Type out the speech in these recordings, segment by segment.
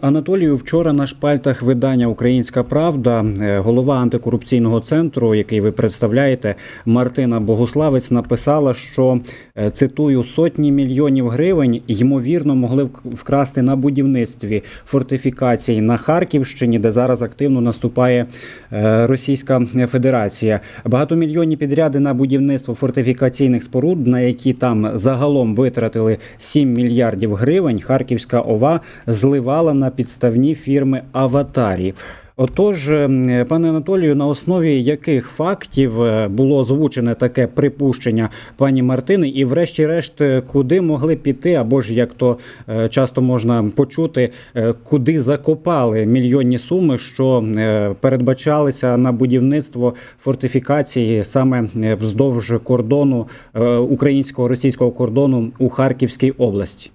Анатолію, вчора на шпальтах видання Українська Правда е, голова антикорупційного центру, який ви представляєте, Мартина Богуславець, написала, що е, цитую сотні мільйонів гривень ймовірно могли вк- вкрасти на будівництві фортифікацій на Харківщині, де зараз активно наступає е, Російська Федерація. Багатомільйонні підряди на будівництво фортифікаційних споруд, на які там загалом витратили 7 мільярдів гривень. Харківська ОВА зливала на підставні фірми Аватарі. Отож, ем, пане Анатолію, на основі яких фактів е, було озвучене таке припущення пані Мартини, і, врешті-решт, е, куди могли піти, або ж як то е, часто можна почути, е, куди закопали мільйонні суми, що е, передбачалися на будівництво фортифікації саме е, вздовж кордону е, українського російського кордону у Харківській області?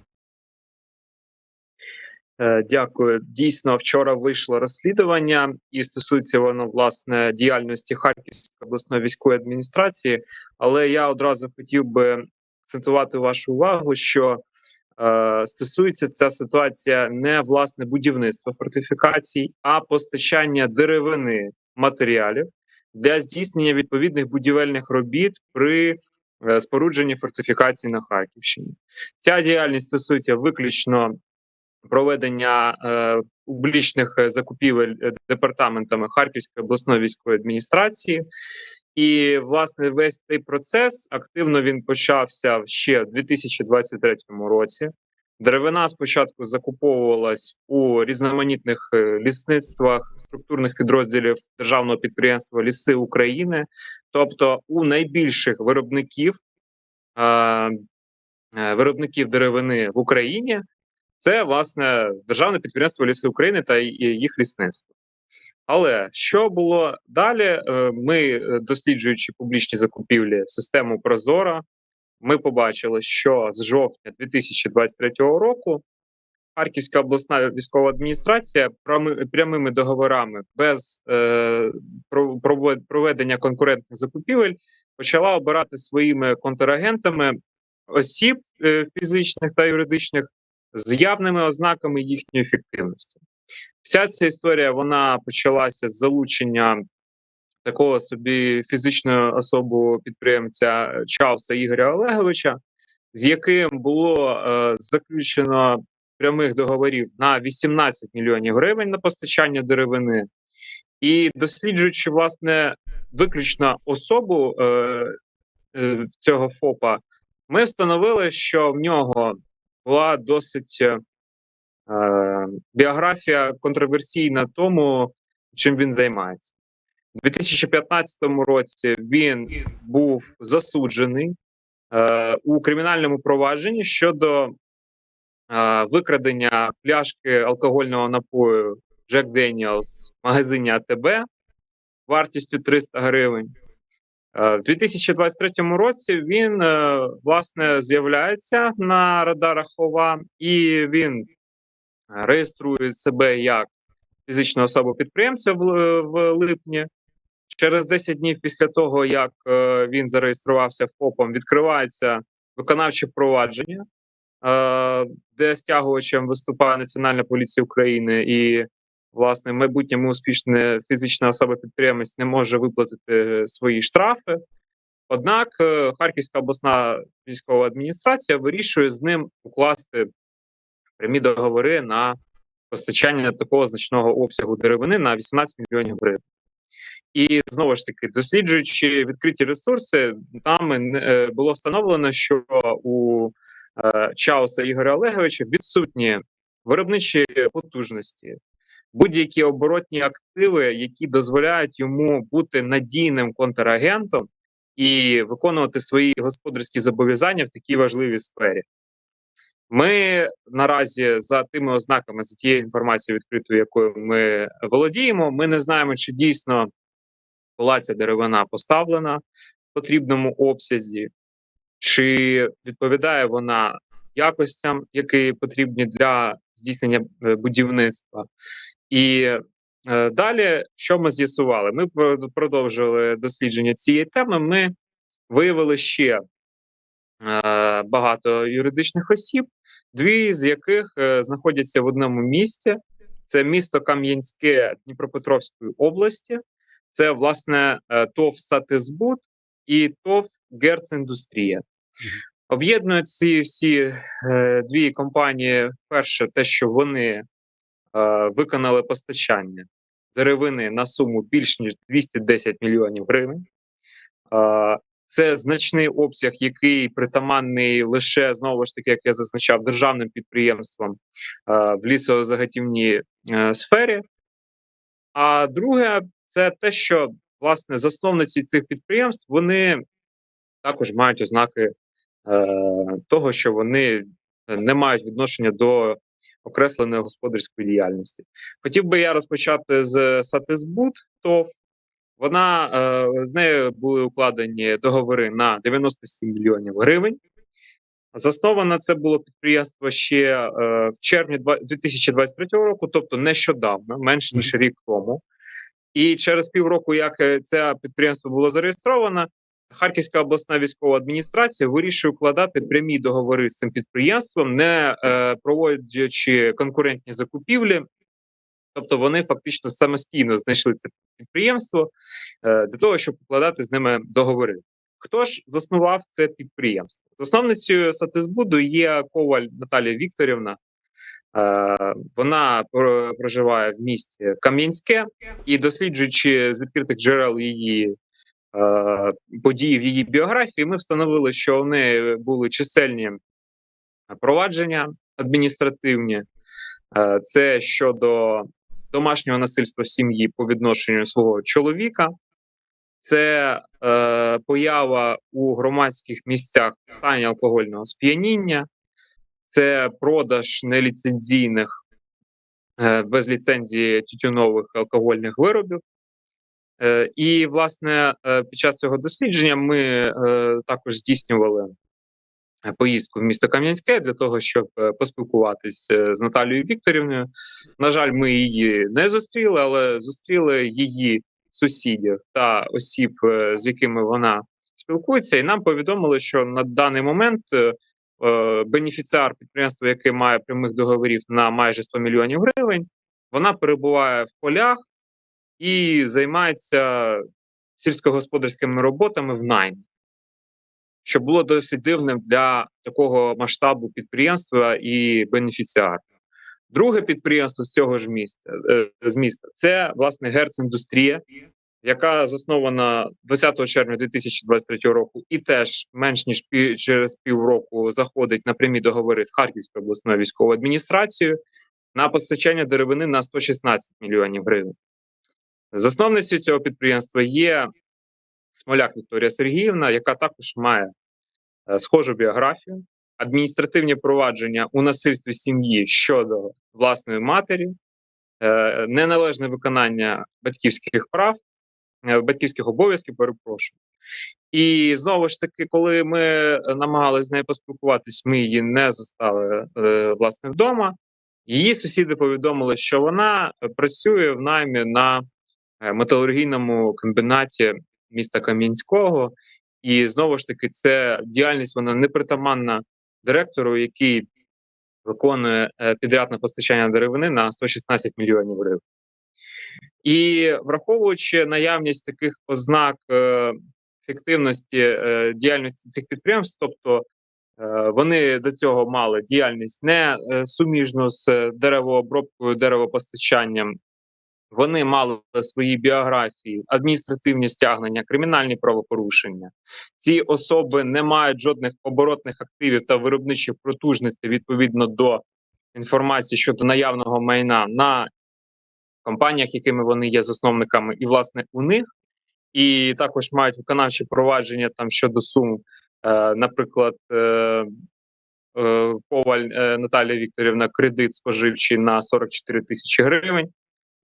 Е, Дякую. Дійсно, вчора вийшло розслідування, і стосується воно власне діяльності Харківської обласної військової адміністрації. Але я одразу хотів би акцентувати вашу увагу, що е, стосується ця ситуація не власне будівництва фортифікацій, а постачання деревини матеріалів для здійснення відповідних будівельних робіт при е, спорудженні фортифікацій на Харківщині. Ця діяльність стосується виключно проведення е, публічних е, закупівель е, департаментами Харківської обласної військової адміністрації. І власне весь цей процес активно він почався ще в 2023 році. Деревина спочатку закуповувалась у різноманітних лісництвах структурних підрозділів державного підприємства Ліси України, тобто у найбільших виробників е, виробників деревини в Україні. Це власне державне підприємство Ліси України та їх лісництво. Але що було далі? Е, Ми, е, досліджуючи публічні закупівлі систему Прозора, ми побачили, що з жовтня 2023 року Харківська обласна військова адміністрація прямими договорами без е, проведення конкурентних закупівель почала обирати своїми контрагентами осіб фізичних та юридичних з явними ознаками їхньої ефективності. Вся ця історія вона почалася з залучення такого собі фізичної особи підприємця Чауса Ігоря Олеговича, з яким було е, заключено прямих договорів на 18 мільйонів гривень на постачання деревини, і досліджуючи власне виключно особу е, е, цього ФОПа, ми встановили, що в нього була досить е, біографія контроверсійна тому, чим він займається. У 2015 році він був засуджений е, у кримінальному провадженні щодо е, викрадення пляшки алкогольного напою Jack Daniels в магазині АТБ вартістю 300 гривень. Е, В 2023 році він е, власне з'являється на радарах ОВА, і він реєструє себе як фізична особа підприємця в, в липні. Через 10 днів після того, як е, він зареєструвався ФОПом, відкривається виконавче провадження, е, де стягувачем виступає Національна поліція України, і власне майбутньому успішна фізична особа-підприємець не може виплатити свої штрафи. Однак е, Харківська обласна військова адміністрація вирішує з ним укласти прямі договори на постачання такого значного обсягу деревини на 18 мільйонів гривень. І знову ж таки, досліджуючи відкриті ресурси, нами е, було встановлено, що у е, Чауса Ігоря Олеговича відсутні виробничі потужності, будь-які оборотні активи, які дозволяють йому бути надійним контрагентом і виконувати свої господарські зобов'язання в такій важливій сфері. Ми наразі за тими ознаками, за тією інформацією відкритою, якою ми володіємо, ми не знаємо, чи дійсно була ця деревина поставлена в потрібному обсязі, чи відповідає вона якостям, які потрібні для здійснення е, будівництва. І е, далі, що ми з'ясували? Ми продовжили дослідження цієї теми. Ми виявили ще е, багато юридичних осіб, дві з яких е, знаходяться в одному місті. Це місто Кам'янське Дніпропетровської області. Це власне ТОВ Сатизбут і ТОВ Герціндустрія. Об'єднує ці всі е, дві компанії. Перше, те, що вони виконали постачання деревини на суму більш ніж 210 мільйонів гривень. Е, це значний обсяг, який притаманний лише знову ж таки, як я зазначав, державним підприємствам е, в лісозаготівній е, сфері. А друге, це те, що власне засновниці цих підприємств вони також мають ознаки е, того, що вони не мають відношення до окресленої господарської діяльності. Хотів би я розпочати з Сатизбут ТОВ. Вона е, з нею були укладені договори на 97 мільйонів гривень. Засновано це було підприємство ще е, в червні 2023 року, тобто нещодавно, менше ніж рік тому. І через півроку, як е, це підприємство було зареєстровано, Харківська обласна військова адміністрація вирішує укладати прямі договори з цим підприємством, не е, проводячи конкурентні закупівлі. Тобто вони фактично самостійно знайшли це підприємство е, для того, щоб укладати з ними договори. Хто ж заснував це підприємство? Засновницею Сатизбуду є Коваль Наталія Вікторівна. Е, Вона про- проживає в місті Кам'янське і досліджуючи з відкритих джерел її е, події в її біографії, ми встановили, що в неї були чисельні провадження адміністративні. Е, Це щодо домашнього насильства в сім'ї по відношенню свого чоловіка, це е, поява у громадських місцях стані алкогольного сп'яніння, це продаж неліцензійних е, без ліцензії тютюнових алкогольних виробів. Е, і, власне, е, під час цього дослідження ми е, також здійснювали поїздку в місто Кам'янське для того, щоб поспілкуватись з Наталією Вікторівною. На жаль, ми її не зустріли, але зустріли її сусідів та осіб, з якими вона спілкується, і нам повідомили, що на даний момент бенефіціар підприємства, яке має прямих договорів на майже 100 мільйонів гривень, вона перебуває в полях і займається сільськогосподарськими роботами в наймі що було досить дивним для такого масштабу підприємства і бенефіціарів. Друге підприємство з цього ж місця е, з міста це власне Герціндустрія, яка заснована 20 червня 2023 року, і теж менш ніж пі- через півроку заходить на прямі договори з Харківською обласною військовою адміністрацією на постачання деревини на 116 мільйонів гривень. Засновницею цього підприємства є Смоляк Вікторія Сергіївна, яка також має е, схожу біографію, адміністративні провадження у насильстві сім'ї щодо власної матері, е, неналежне виконання батьківських прав, е, батьківських обов'язків, перепрошую. І знову ж таки, коли ми намагалися з нею поспілкуватись, ми її не застали власне вдома. Її сусіди повідомили, що вона працює в наймі на металургійному комбінаті міста Кам'янського, і знову ж таки, це діяльність вона непритаманна директору, який виконує е, підряд на постачання деревини на 116 мільйонів гривень. І враховуючи наявність таких ознак е, ефективності е, діяльності цих підприємств, тобто е, вони до цього мали діяльність не е, суміжну з деревообробкою, деревопостачанням, вони мали свої біографії, адміністративні стягнення, кримінальні правопорушення. Ці особи не мають жодних оборотних активів та виробничих протужностей відповідно до інформації щодо наявного майна на компаніях, якими вони є засновниками, і власне у них, і також мають виконавчі провадження там щодо сум, е, наприклад. Е, е, Коваль е, Наталія Вікторівна кредит споживчий на 44 тисячі гривень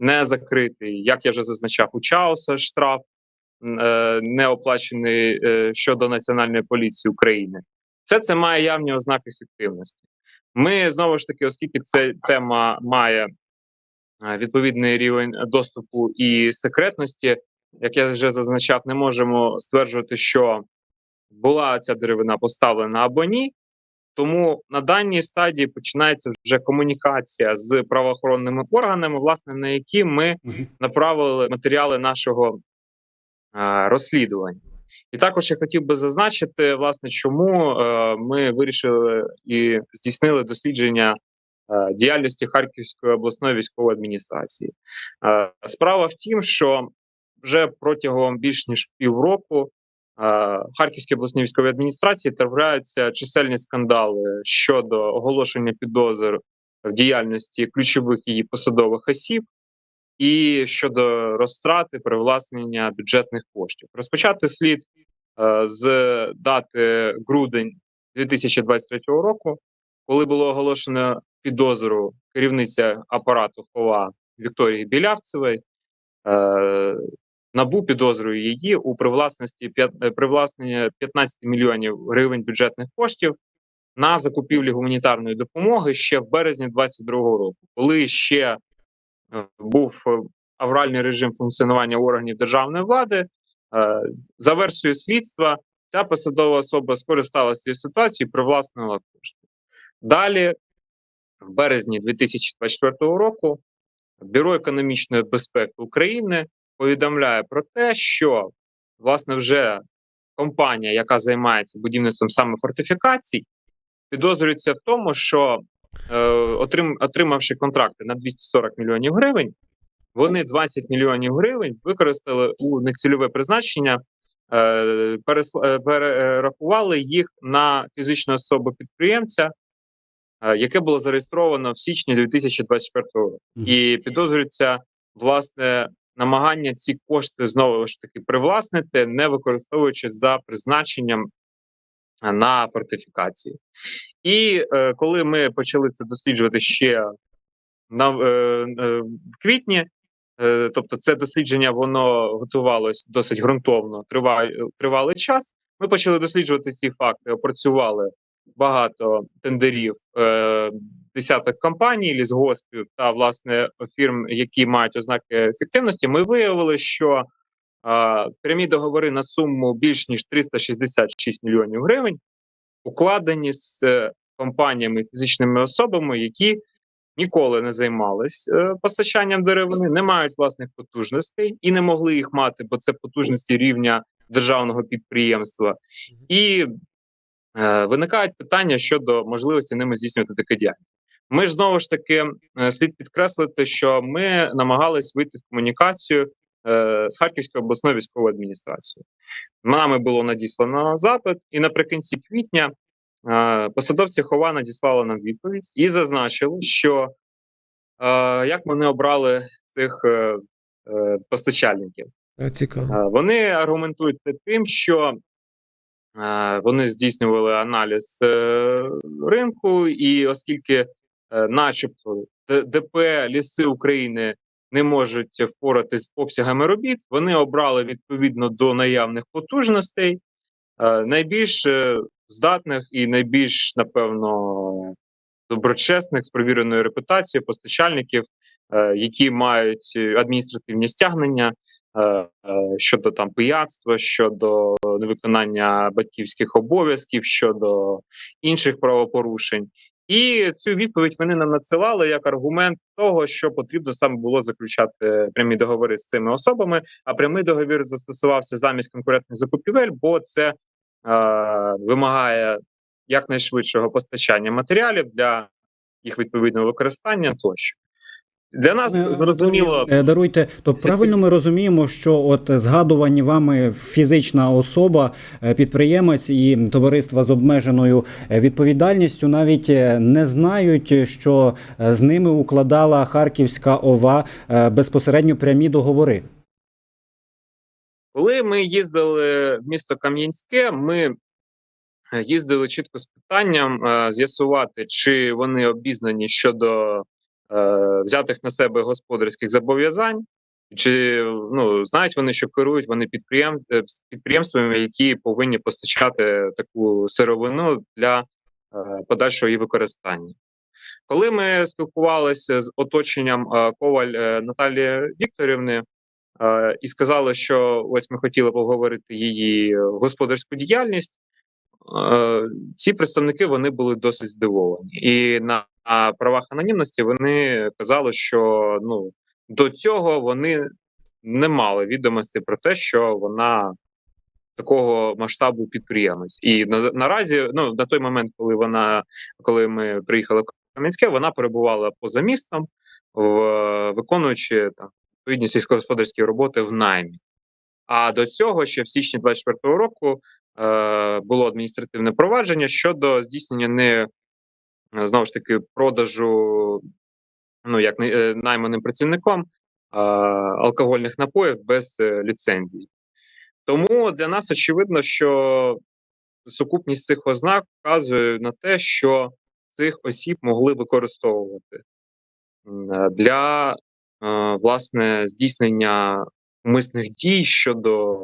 не закритий. Як я вже зазначав, у Чауса штраф е, не оплачений е, щодо Національної поліції України. Все це має явні ознаки ефективності. Ми знову ж таки, оскільки ця тема має е, відповідний рівень доступу і секретності, як я вже зазначав, не можемо стверджувати, що була ця деревина поставлена або ні. Тому на даній стадії починається вже комунікація з правоохоронними органами, власне, на які ми направили матеріали нашого е, розслідування. І також я хотів би зазначити, власне, чому е, ми вирішили і здійснили дослідження е, діяльності Харківської обласної військової адміністрації. Е, справа в тім, що вже протягом більш ніж півроку Харківській обласній військовій адміністрації трапляються чисельні скандали щодо оголошення підозр в діяльності ключових її посадових осіб і щодо розтрати привласнення бюджетних коштів. Розпочати слід е, з дати грудень 2023 року, коли було оголошено підозру керівниця апарату ХОВА Вікторії Білявцевої. Набу підозрює її у привласності е, привласнення 15 мільйонів гривень бюджетних коштів на закупівлі гуманітарної допомоги ще в березні 2022 року, коли ще е, був е, авральний режим функціонування органів державної влади. За версією слідства, ця посадова особа скористалася цією ситуацією і привласнила кошти. Далі, в березні 2024 року, Бюро економічної безпеки України повідомляє про те, що власне вже компанія, яка займається будівництвом саме фортифікацій, підозрюється в тому, що е, отрим, отримавши контракти на 240 мільйонів гривень, вони 20 мільйонів гривень використали у нецільове призначення, е, е, перерахували їх на фізичну особу підприємця, е, яке було зареєстровано в січні 2024 року. І підозрюється власне намагання ці кошти знову ж таки привласнити, не використовуючи за призначенням е, на фортифікації. І е, коли ми почали це досліджувати ще на, е, е, в квітні, е, тобто це дослідження воно готувалось досить ґрунтовно, триває, тривалий час. Ми почали досліджувати ці факти, опрацювали багато тендерів, е, десяток компаній, лісгоспів та власне фірм, які мають ознаки ефективності. Ми виявили, що е, прямі договори на суму більш ніж 366 мільйонів гривень укладені з е, компаніями фізичними особами, які ніколи не займались е, постачанням деревини, не мають власних потужностей і не могли їх мати, бо це потужності рівня державного підприємства. І е, виникають питання щодо можливості ними здійснювати таке діяльність. Ми ж знову ж таки е, слід підкреслити, що ми намагались вийти в комунікацію е, з Харківською обласною військовою адміністрацією. Нами було надіслано запит, і наприкінці квітня е, посадовці Хова надіслали нам відповідь і зазначили, що е, як вони обрали цих е, постачальників. Цікаво. Вони аргументують це тим, що е, вони здійснювали аналіз е, ринку, і оскільки, начебто, Д- ДП Ліси України не можуть впоратись з обсягами робіт, вони обрали відповідно до наявних потужностей е, найбільш е, здатних і найбільш, напевно, доброчесних з провіреною репутацією постачальників, е, які мають е, адміністративні стягнення е, е, щодо там пияцтва, щодо невиконання батьківських обов'язків, щодо інших правопорушень. І цю відповідь вони нам надсилали як аргумент того, що потрібно саме було заключати прямі договори з цими особами. А прямий договір застосувався замість конкурентних закупівель, бо це е, вимагає якнайшвидшого постачання матеріалів для їх відповідного використання тощо. Для нас зрозуміло, Е, Даруйте, то правильно ми розуміємо, що от згадувані вами фізична особа, е, підприємець і товариства з обмеженою е, відповідальністю навіть е, не знають, що е, з ними укладала Харківська ОВА е, безпосередньо прямі договори. Коли ми їздили в місто Кам'янське, ми е, їздили чітко з питанням е, з'ясувати, чи вони обізнані щодо е, взятих на себе господарських зобов'язань, чи ну знають вони, що керують вони е, підприємствами, які повинні постачати таку сировину для е, подальшого її використання. Коли ми спілкувалися з оточенням е, Коваль е, Наталії Вікторівни, е, і сказали, що ось ми хотіли поговорити її господарську діяльність. Е, ці представники вони були досить здивовані, і на, правах анонімності вони казали, що ну до цього вони не мали відомості про те, що вона такого масштабу підприємець. І на, наразі, ну на той момент, коли вона коли ми приїхали в Кам'янське, вона перебувала поза містом, в, виконуючи там відповідні сільськогосподарські роботи в наймі. А до цього ще в січні 24-го року було адміністративне провадження щодо здійснення не е, знову ж таки продажу, ну як е, найманим працівником е, алкогольних напоїв без е, ліцензії. Тому для нас очевидно, що сукупність цих ознак вказує на те, що цих осіб могли використовувати е, для е, власне здійснення умисних дій щодо,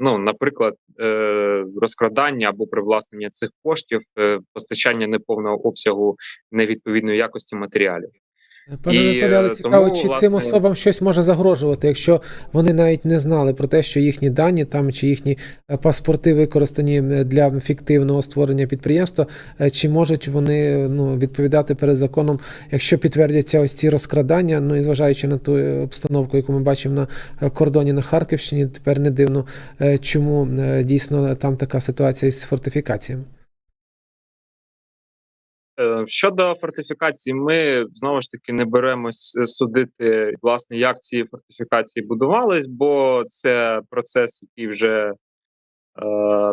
ну, наприклад, е, розкрадання або привласнення цих коштів, е, постачання неповного обсягу невідповідної якості матеріалів. Пане І, Анатолію, але е, цікаво, тому, чи цим особам щось може загрожувати, якщо вони навіть не знали про те, що їхні дані там чи їхні е, паспорти використані для фіктивного створення підприємства, е, чи можуть вони ну, відповідати перед законом, якщо підтвердяться ось ці розкрадання, ну і зважаючи на ту обстановку, яку ми бачимо на кордоні на Харківщині, тепер не дивно, чому дійсно там така ситуація з фортифікаціями. Е, Щодо фортифікацій, ми знову ж таки не беремось е, судити, власне, як ці фортифікації будувались, бо це процес, який вже е,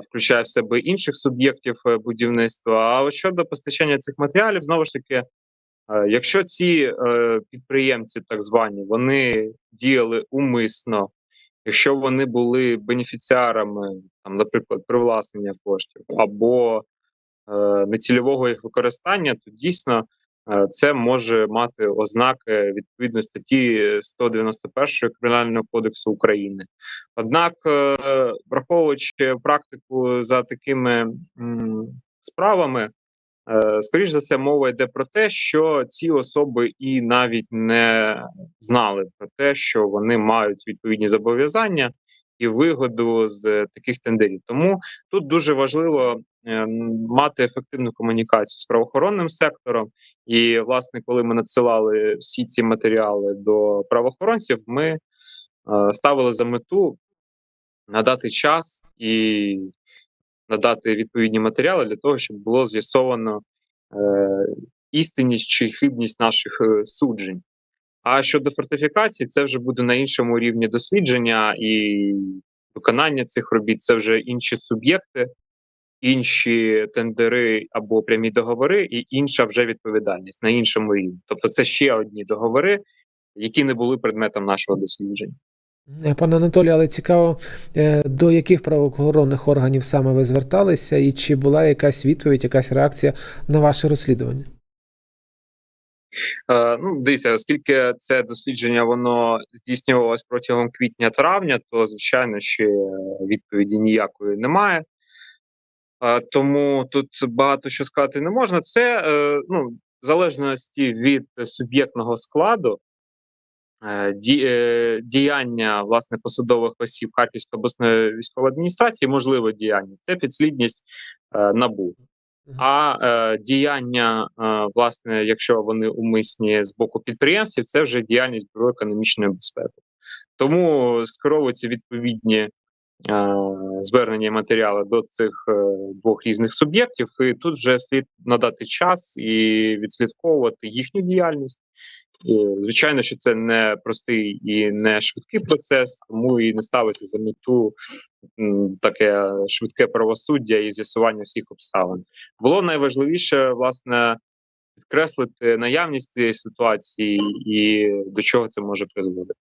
включає в себе інших суб'єктів е, будівництва. А щодо постачання цих матеріалів, знову ж таки, е, якщо ці е, підприємці, так звані, вони діяли умисно, якщо вони були бенефіціарами, там, наприклад, привласнення коштів або нецільового їх використання, то дійсно е, це може мати ознаки відповідно статті 191 Кримінального кодексу України. Однак, е, враховуючи практику за такими справами, е, скоріш за все, мова йде про те, що ці особи і навіть не знали про те, що вони мають відповідні зобов'язання і вигоду з таких тендерів. Тому тут дуже важливо е, мати ефективну комунікацію з правоохоронним сектором. І, власне, коли ми надсилали всі ці матеріали до правоохоронців, ми е, ставили за мету надати час і надати відповідні матеріали для того, щоб було з'ясовано е, істинність чи хибність наших е, суджень. А щодо фортифікації, це вже буде на іншому рівні дослідження і виконання цих робіт. Це вже інші суб'єкти, інші тендери або прямі договори, і інша вже відповідальність на іншому рівні. Тобто, це ще одні договори, які не були предметом нашого дослідження. Е, Пане Анатолію, але цікаво, е, до яких правоохоронних органів саме ви зверталися, і чи була якась відповідь, якась реакція на ваше розслідування? Е, ну, дивіться, оскільки це дослідження воно здійснювалось протягом квітня-травня, то звичайно ще відповіді ніякої немає. Е, тому тут багато що сказати не можна. Це е, ну, в залежності від суб'єктного складу ді, діяння власне посадових осіб Харківської обласної військової адміністрації, можливе діяння, це підслідність набу. А е, діяння, е, власне, якщо вони умисні з боку підприємців, це вже діяльність бюро економічної безпеки. Тому скеровуються відповідні е, звернення матеріали до цих е, двох різних суб'єктів, і тут вже слід надати час і відслідковувати їхню діяльність. І, звичайно, що це не простий і не швидкий процес, тому і не ставиться за мету таке швидке правосуддя і з'ясування всіх обставин. Було найважливіше, власне, підкреслити наявність цієї ситуації і до чого це може призводити.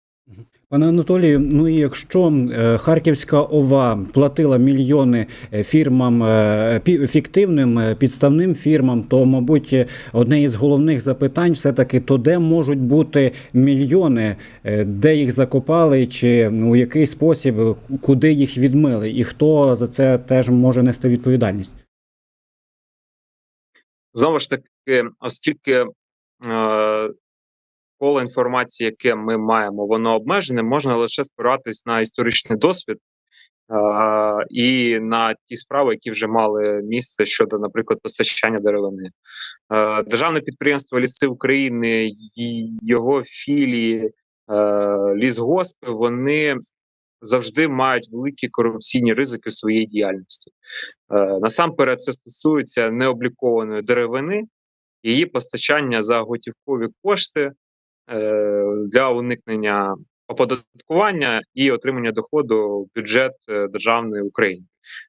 Пане Анатолію, ну і якщо е, Харківська ОВА платила мільйони е, фірмам е, фіктивним підставним фірмам, то мабуть одне із головних запитань все таки то де можуть бути мільйони, де їх закопали, чи у який спосіб, куди їх відмили, і хто за це теж може нести відповідальність? Знову ж таки, оскільки коло інформації, яке ми маємо, воно обмежене, можна лише спиратись на історичний досвід і на ті справи, які вже мали місце щодо, наприклад, постачання деревини. Е, Державне підприємство Ліси України його філії е, лісгоспи вони завжди мають великі корупційні ризики в своїй діяльності. Е, Насамперед, це стосується необлікованої деревини, її постачання за готівкові кошти для уникнення оподаткування і отримання доходу в бюджет е, державної України.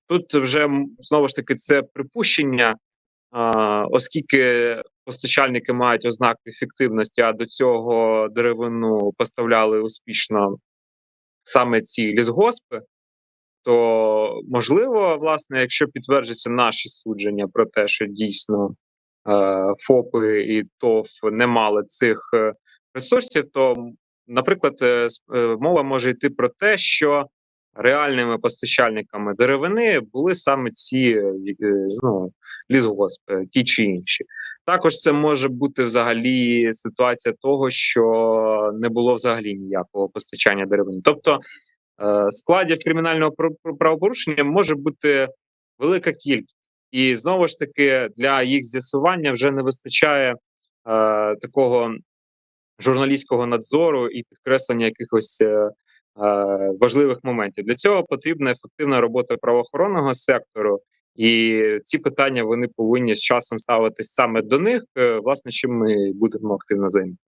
Тут вже знову ж таки це припущення, оскільки постачальники мають ознаки ефективності, а до цього деревину поставляли успішно саме ці лісгоспи, то можливо, власне, якщо підтверджаться наші судження про те, що дійсно е, ФОПи і ТОВ не мали цих е, ресурсів, то, наприклад, е, е, мова може йти про те, що реальними постачальниками деревини були саме ці е, ну, лісгоспи, ті чи інші. Також це може бути взагалі ситуація того, що не було взагалі ніякого постачання деревини. Тобто складів кримінального пр- пр- правопорушення може бути велика кількість, і знову ж таки для їх з'ясування вже не вистачає е, такого журналістського надзору і підкреслення якихось е, е, важливих моментів. Для цього потрібна ефективна робота правоохоронного сектору, і ці питання вони повинні з часом ставитись саме до них. Е, власне, чим ми будемо активно займатися.